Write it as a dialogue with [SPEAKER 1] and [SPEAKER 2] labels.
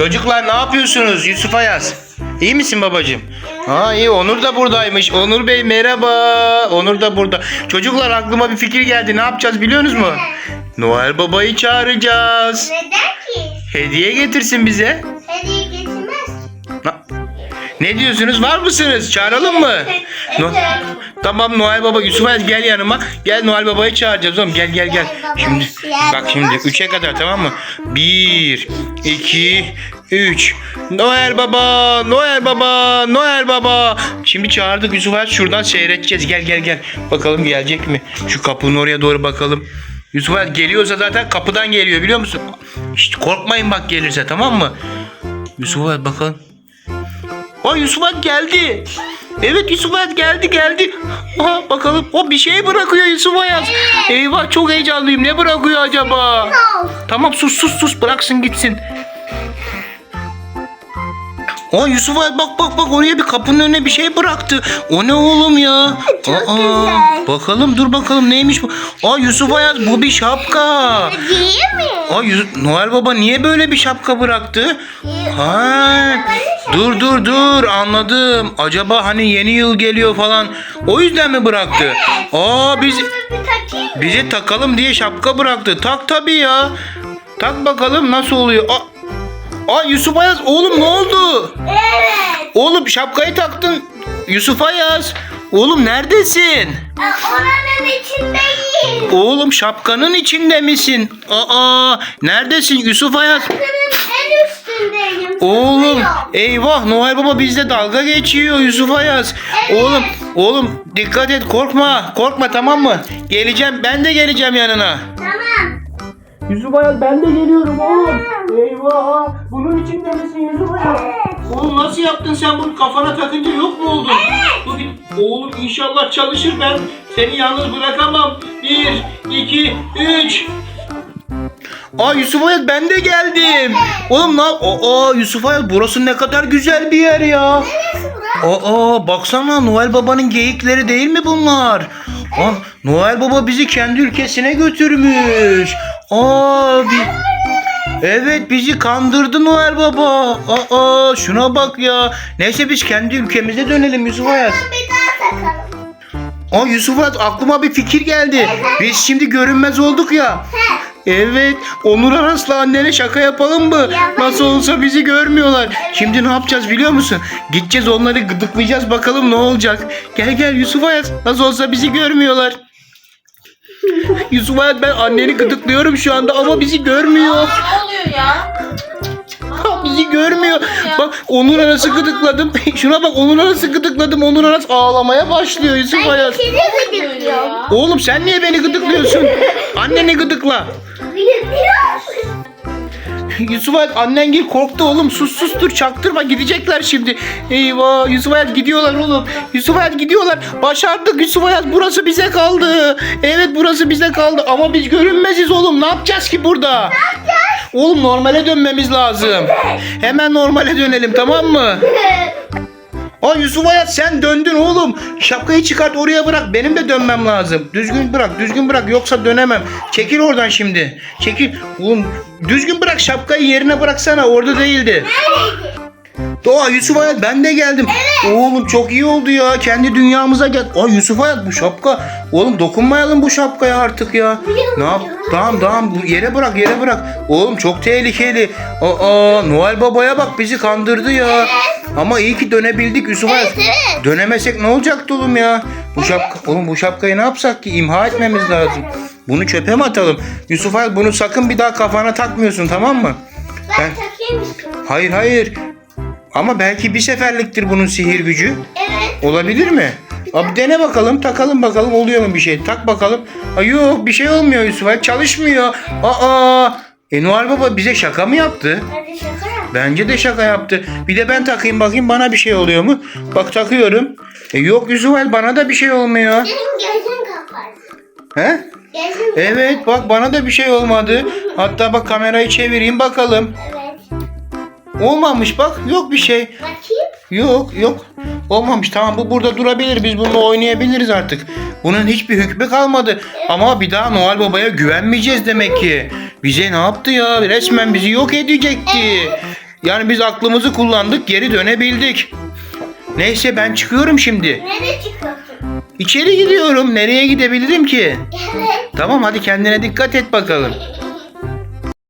[SPEAKER 1] Çocuklar ne yapıyorsunuz? Yusuf Ayaz. İyi misin babacığım? Ha iyi Onur da buradaymış. Onur Bey merhaba. Onur da burada. Çocuklar aklıma bir fikir geldi. Ne yapacağız biliyorsunuz mu? Noel Baba'yı çağıracağız.
[SPEAKER 2] Neden ki?
[SPEAKER 1] Hediye getirsin bize. Ne diyorsunuz? Var mısınız? Çağıralım mı? No- tamam Noel Baba Yusuf Ayaz gel yanıma. Gel Noel Baba'yı çağıracağız oğlum. Gel gel gel. Şimdi bak şimdi 3'e kadar tamam mı? 1 2 3 Noel Baba, Noel Baba, Noel Baba. Şimdi çağırdık Yusuf Ayaz şuradan seyredeceğiz. Gel gel gel. Bakalım gelecek mi? Şu kapının oraya doğru bakalım. Yusuf Ayaz geliyorsa zaten kapıdan geliyor biliyor musun? İşte korkmayın bak gelirse tamam mı? Yusuf Ayaz bakalım. Aa Yusuf Alp geldi. Evet Yusuf Alp geldi geldi. Aha, bakalım o bir şey bırakıyor Yusuf Ayaz. Eyvah çok heyecanlıyım. Ne bırakıyor acaba? Tamam sus sus sus bıraksın gitsin. Aa Yusuf Alp bak bak bak oraya bir kapının önüne bir şey bıraktı. O ne oğlum ya?
[SPEAKER 2] Çok
[SPEAKER 1] Aa,
[SPEAKER 2] güzel.
[SPEAKER 1] Bakalım dur bakalım neymiş bu? Aa Yusuf Ayaz bu bir şapka.
[SPEAKER 2] Değil mi?
[SPEAKER 1] Aa Yusuf- Noel Baba niye böyle bir şapka bıraktı? Ha, dur dur dur anladım. Acaba hani yeni yıl geliyor falan. O yüzden mi bıraktı? Aa biz bize takalım diye şapka bıraktı. Tak tabii ya. Tak bakalım nasıl oluyor. Aa, aa Yusuf Ayaz oğlum ne oldu?
[SPEAKER 2] Evet.
[SPEAKER 1] Oğlum şapkayı taktın. Yusuf Ayaz. Oğlum neredesin?
[SPEAKER 2] Oranın içindeyim.
[SPEAKER 1] Oğlum şapkanın içinde misin? Aa neredesin Yusuf Ayaz?
[SPEAKER 2] Bakının en
[SPEAKER 1] Oğlum eyvah Noel Baba bizle dalga geçiyor Yusuf Ayaz.
[SPEAKER 2] Evet.
[SPEAKER 1] Oğlum oğlum dikkat et korkma korkma tamam mı? Geleceğim ben de geleceğim yanına.
[SPEAKER 2] Tamam.
[SPEAKER 1] Yusuf Ayaz ben de geliyorum oğlum. Eyvah bunun içinde misin Yusuf Ayaz? Oğlum nasıl yaptın sen bunu kafana takınca yok mu oldun? Dur bir- Oğlum inşallah çalışır ben seni yalnız bırakamam. Bir, iki, üç. Aa Yusuf Ayaz ben de geldim. Oğlum ne yap- Aa Yusuf Ayaz burası ne kadar güzel bir yer ya.
[SPEAKER 2] Neresi burası?
[SPEAKER 1] Aa baksana Noel Baba'nın geyikleri değil mi bunlar? Aa, Noel Baba bizi kendi ülkesine götürmüş. Aa bi- Evet bizi kandırdı Noel Baba. Aa şuna bak ya. Neyse biz kendi ülkemize dönelim Yusuf.
[SPEAKER 2] Bir takalım.
[SPEAKER 1] Aa Yusuf Ayaz aklıma bir fikir geldi. Biz şimdi görünmez olduk ya. Evet, Onur Aras'la annene şaka yapalım mı? Nasıl olsa bizi görmüyorlar. Şimdi ne yapacağız biliyor musun? Gideceğiz onları gıdıklayacağız bakalım ne olacak. Gel gel Yusuf Ayaz. Nasıl olsa bizi görmüyorlar. Yusuf Ayaz ben anneni gıdıklıyorum şu anda ama bizi görmüyor.
[SPEAKER 3] Ne oluyor ya?
[SPEAKER 1] Bizi görmüyor. Bak Onur Aras'ı gıdıkladım. Şuna bak Onur Aras'ı gıdıkladım. Onur Aras ağlamaya başlıyor Yusuf Ayaz.
[SPEAKER 2] Seni gıdıklıyorum.
[SPEAKER 1] Oğlum sen niye beni gıdıklıyorsun? Anneni gıdıkla. Yusuf Ayaz annen gel korktu oğlum sus sus dur çaktırma gidecekler şimdi. Eyvah Yusuf Ayaz gidiyorlar oğlum. Yusuf Ayaz gidiyorlar. Başardık Yusuf Ayaz burası bize kaldı. Evet burası bize kaldı ama biz görünmeziz oğlum. Ne yapacağız ki burada? Oğlum normale dönmemiz lazım. Hemen normale dönelim tamam mı? Aa Yusuf Ayaz sen döndün oğlum. Şapkayı çıkart oraya bırak. Benim de dönmem lazım. Düzgün bırak, düzgün bırak yoksa dönemem. Çekil oradan şimdi. Çekil. Oğlum düzgün bırak şapkayı yerine bıraksana. Orada değildi. Doğa Yusuf Ayaz ben de geldim. Oğlum çok iyi oldu ya. Kendi dünyamıza gel. Aa Yusuf Ayaz bu şapka. Oğlum dokunmayalım bu şapkaya artık ya. Ne yap? Tamam tamam bu yere bırak yere bırak. Oğlum çok tehlikeli. Aa Noel Baba'ya bak bizi kandırdı ya. Ama iyi ki dönebildik Yusuf Ayaz.
[SPEAKER 2] evet.
[SPEAKER 1] Dönemesek ne olacaktı oğlum ya? Bu şapka, oğlum bu şapkayı ne yapsak ki? İmha etmemiz lazım. Bunu çöpe mi atalım? Yusuf Ayaz bunu sakın bir daha kafana takmıyorsun tamam mı?
[SPEAKER 2] Ben takayım mısın?
[SPEAKER 1] Hayır hayır. Ama belki bir seferliktir bunun sihir gücü.
[SPEAKER 2] Evet.
[SPEAKER 1] Olabilir mi? Abi dene bakalım, takalım bakalım oluyor mu bir şey? Tak bakalım. Ay yok bir şey olmuyor Yusuf. Ay çalışmıyor. Aa! E Noel Baba bize şaka mı yaptı?
[SPEAKER 2] Hadi şaka.
[SPEAKER 1] Bence de şaka yaptı. Bir de ben takayım bakayım bana bir şey oluyor mu? Bak takıyorum. E yok Yusuf El bana da bir şey olmuyor.
[SPEAKER 2] Senin gözün kaparsın.
[SPEAKER 1] He?
[SPEAKER 2] Gözün
[SPEAKER 1] Evet bak bana da bir şey olmadı. Hatta bak kamerayı çevireyim bakalım.
[SPEAKER 2] Evet.
[SPEAKER 1] Olmamış bak yok bir şey.
[SPEAKER 2] Bakayım.
[SPEAKER 1] Yok yok. Olmamış tamam bu burada durabilir. Biz bununla oynayabiliriz artık. Bunun hiçbir hükmü kalmadı. Ama bir daha Noel Baba'ya güvenmeyeceğiz demek ki. Bize ne yaptı ya? Resmen bizi yok edecekti. Yani biz aklımızı kullandık geri dönebildik. Neyse ben çıkıyorum şimdi.
[SPEAKER 2] Nereye çıkıyorsun?
[SPEAKER 1] İçeri gidiyorum. Nereye gidebilirim ki?
[SPEAKER 2] Evet.
[SPEAKER 1] Tamam hadi kendine dikkat et bakalım.